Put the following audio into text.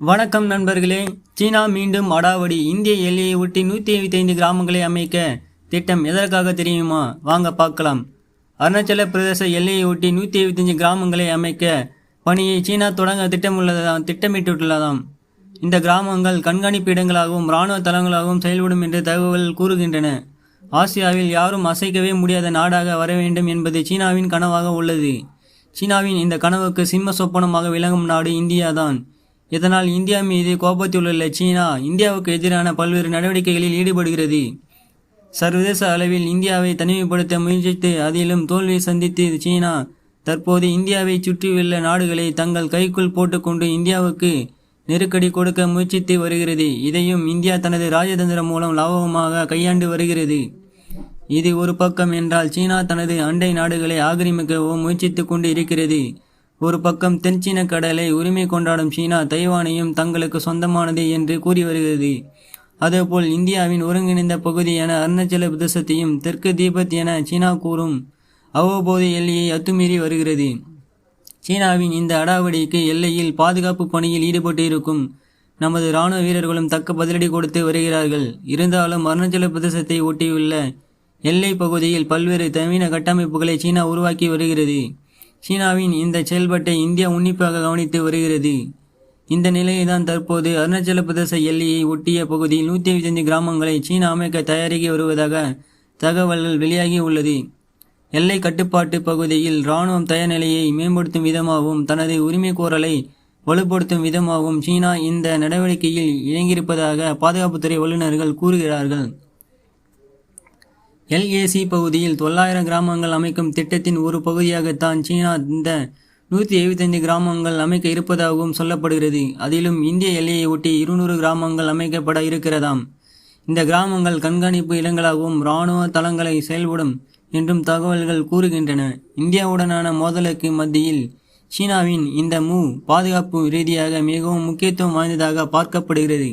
வணக்கம் நண்பர்களே. சீனா மீண்டும் அடாவடி. இந்திய எல்லையை ஒட்டி நூற்றி எழுபத்தைந்து கிராமங்களை அமைக்க திட்டம் எதற்காக தெரியுமா? வாங்க பார்க்கலாம். அருணாச்சல பிரதேச எல்லையை ஒட்டி நூற்றி எழுபத்தஞ்சு கிராமங்களை அமைக்க பணியை சீனா தொடங்க திட்டமுள்ளதாம் திட்டமிட்டுள்ளதாம். இந்த கிராமங்கள் கண்காணிப்பு இடங்களாகவும் இராணுவ தளங்களாகவும் செயல்படும் என்று தகவல்கள் கூறுகின்றன. ஆசியாவில் யாரும் அசைக்கவே முடியாத நாடாக வர வேண்டும் என்பது சீனாவின் கனவாக உள்ளது. சீனாவின் இந்த கனவுக்கு சிம்ம சொப்பனமாக விளங்கும் நாடு இந்தியாதான். இதனால் இந்தியா மீது கோபத்திலுள்ள சீனா. இந்தியாவுக்கு எதிரான பல்வேறு நடவடிக்கைகளில் ஈடுபடுகிறது. சர்வதேச அளவில் இந்தியாவை தனிமைப்படுத்த முயற்சித்து அதிலும் தோல்வி சந்தித்து சீனா தற்போது இந்தியாவை சுற்றியுள்ள நாடுகளை தங்கள் கைக்குள் போட்டுக்கொண்டு இந்தியாவுக்கு நெருக்கடி கொடுக்க முயற்சித்து வருகிறது. இதையும் இந்தியா தனது ராஜதந்திரம் மூலம் லாபகமாக கையாண்டு வருகிறது. இது ஒரு பக்கம் என்றால் சீனா தனது அண்டை நாடுகளை ஆக்கிரமிக்கவும் முயற்சித்துக் கொண்டு இருக்கிறது. ஒரு பக்கம் தென்சீன கடலை உரிமை கொண்டாடும் சீனா தைவானையும் தங்களுக்கு சொந்தமானது என்று கூறி வருகிறது. அதேபோல் இந்தியாவின் ஒருங்கிணைந்த பகுதியான அருணாச்சல பிரதேசத்தையும் தெற்கு தீபத் என சீனா கூறும் அவ்வப்போது எல்லையை அத்துமீறி வருகிறது. சீனாவின் இந்த அடாவடிக்கு எல்லையில் பாதுகாப்பு பணியில் ஈடுபட்டு இருக்கும் நமது இராணுவ வீரர்களும் தக்க பதிலடி கொடுத்து வருகிறார்கள். இருந்தாலும் அருணாச்சல பிரதேசத்தை ஒட்டியுள்ள எல்லை பகுதியில் பல்வேறு நவீன கட்டமைப்புகளை சீனா உருவாக்கி வருகிறது. சீனாவின் இந்த செயல்பாட்டை இந்தியா உன்னிப்பாக கவனித்து வருகிறது. இந்த நிலையில்தான் தற்போது அருணாச்சல பிரதேச எல்லையை ஒட்டிய பகுதியில் நூற்றி ஐம்பத்தஞ்சு கிராமங்களை சீனா அமைக்க தயாரிக்க வருவதாக தகவல்கள் வெளியாகி உள்ளது. எல்லை கட்டுப்பாட்டு பகுதியில் இராணுவம் தயார் நிலையை மேம்படுத்தும் விதமாகவும் தனது உரிமை கோரலை வலுப்படுத்தும் விதமாகவும் சீனா இந்த நடவடிக்கையில் இறங்கியிருப்பதாக பாதுகாப்புத்துறை வல்லுநர்கள் கூறுகிறார்கள். எல்ஏசி பகுதியில் தொள்ளாயிரம் கிராமங்கள் அமைக்கும் திட்டத்தின் ஒரு பகுதியாகத்தான் சீனா இந்த நூற்றி எழுபத்தைந்து கிராமங்கள் அமைக்க இருப்பதாகவும் சொல்லப்படுகிறது. அதிலும் இந்திய எல்லையை ஒட்டி இருநூறு கிராமங்கள் அமைக்கப்பட இருக்கிறதாம். இந்த கிராமங்கள் கண்காணிப்பு இடங்களாகவும் இராணுவ தளங்களை செயல்படும் என்றும் தகவல்கள் கூறுகின்றன. இந்தியாவுடனான மோதலுக்கு மத்தியில் சீனாவின் இந்த மூ பாதுகாப்பு ரீதியாக மிகவும் முக்கியத்துவம் வாய்ந்ததாக பார்க்கப்படுகிறது.